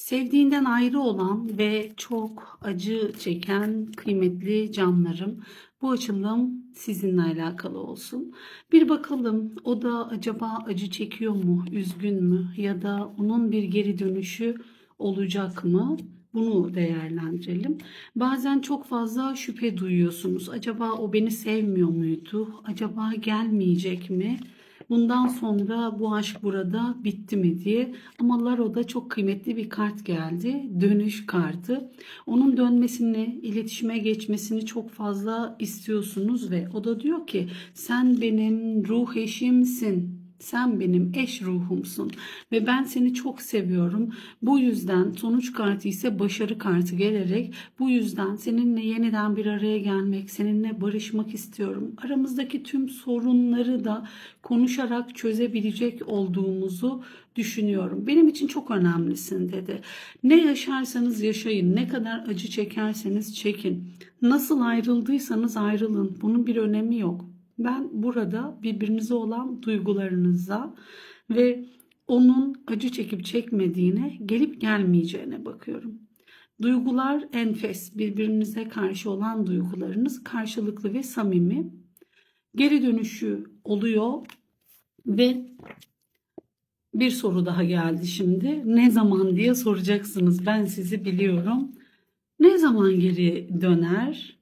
Sevdiğinden ayrı olan ve çok acı çeken kıymetli canlarım, bu açılım sizinle alakalı olsun. Bir bakalım o da acaba acı çekiyor mu, üzgün mü ya da onun bir geri dönüşü olacak mı? Bunu değerlendirelim. Bazen çok fazla şüphe duyuyorsunuz. Acaba o beni sevmiyor muydu? Acaba gelmeyecek mi? Bundan sonra bu aşk burada bitti mi diye. Ama Laro'da çok kıymetli bir kart geldi. Dönüş kartı. Onun dönmesini, iletişime geçmesini çok fazla istiyorsunuz ve o da diyor ki sen benim ruh eşimsin. Sen benim eş ruhumsun ve ben seni çok seviyorum. Bu yüzden sonuç kartı ise başarı kartı gelerek bu yüzden seninle yeniden bir araya gelmek, seninle barışmak istiyorum. Aramızdaki tüm sorunları da konuşarak çözebilecek olduğumuzu düşünüyorum. Benim için çok önemlisin dedi. Ne yaşarsanız yaşayın, ne kadar acı çekerseniz çekin. Nasıl ayrıldıysanız ayrılın. Bunun bir önemi yok. Ben burada birbirinize olan duygularınıza ve onun acı çekip çekmediğine, gelip gelmeyeceğine bakıyorum. Duygular enfes, birbirinize karşı olan duygularınız karşılıklı ve samimi. Geri dönüşü oluyor ve bir soru daha geldi şimdi. Ne zaman diye soracaksınız. Ben sizi biliyorum. Ne zaman geri döner?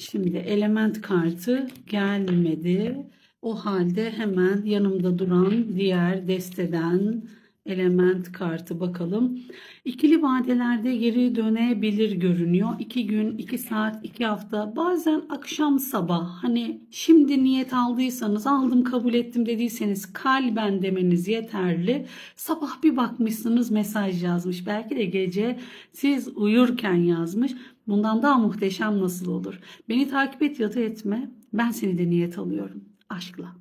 Şimdi element kartı gelmedi. O halde hemen yanımda duran diğer desteden element kartı bakalım. İkili vadelerde geri dönebilir görünüyor. İki gün, iki saat, iki hafta, bazen akşam sabah. Hani şimdi niyet aldıysanız, aldım kabul ettim dediyseniz kalben demeniz yeterli. Sabah bir bakmışsınız mesaj yazmış. Belki de gece siz uyurken yazmış. Bundan daha muhteşem nasıl olur? Beni takip et ya da etme. Ben seni de niyet alıyorum. Aşkla.